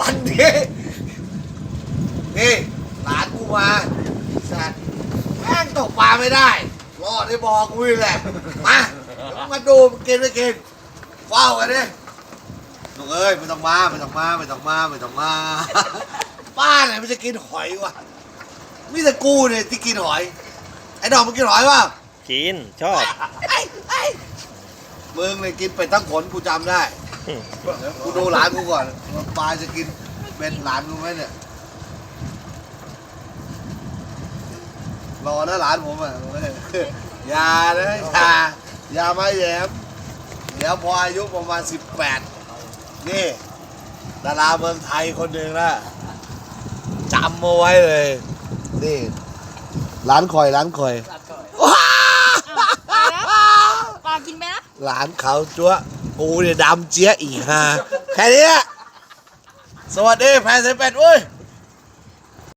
วันนี้นี่หลานกูมาสัตว์แม่งตกปลาไม่ได้รอดได้บอกกูนี่แหละมามาดูมันกินไม่กินเฝ้ากันดิลูกเอ้ยไม่ต้องมาไม่ต้องมาไม่ต้องมาไม่ต้องมาป้าไหนมันจะกินหอยวะมีแต่กูเนี่ยที่กินหอย ไอ้ดอกมันกินหอยเปล่ากิน ชอบ ไอ้ไอ้มึงเลยกินเป็ดทั้งขนกูจำได้เดี๋ยว กูดูหลานกูก่อนว่าปลาจะกินเป็นหลานกูไหมเนี่ย รอนะหลานผมอะอย่านะอย่าอย่ามาแย้มเดี๋ยวพออายุประมาณสิบแปดนี่ดาราเมืองไทยคนหนึ่งนะจำมาไว้เลย นี่ร้านคอยร้านคอยว้าปลากินไปนะ หลานเขาจั๊ว กูเนี่ยดำเจี๊ยอีกฮะแค่นี้สวัสดีแฟนสายเป็ดเว้ย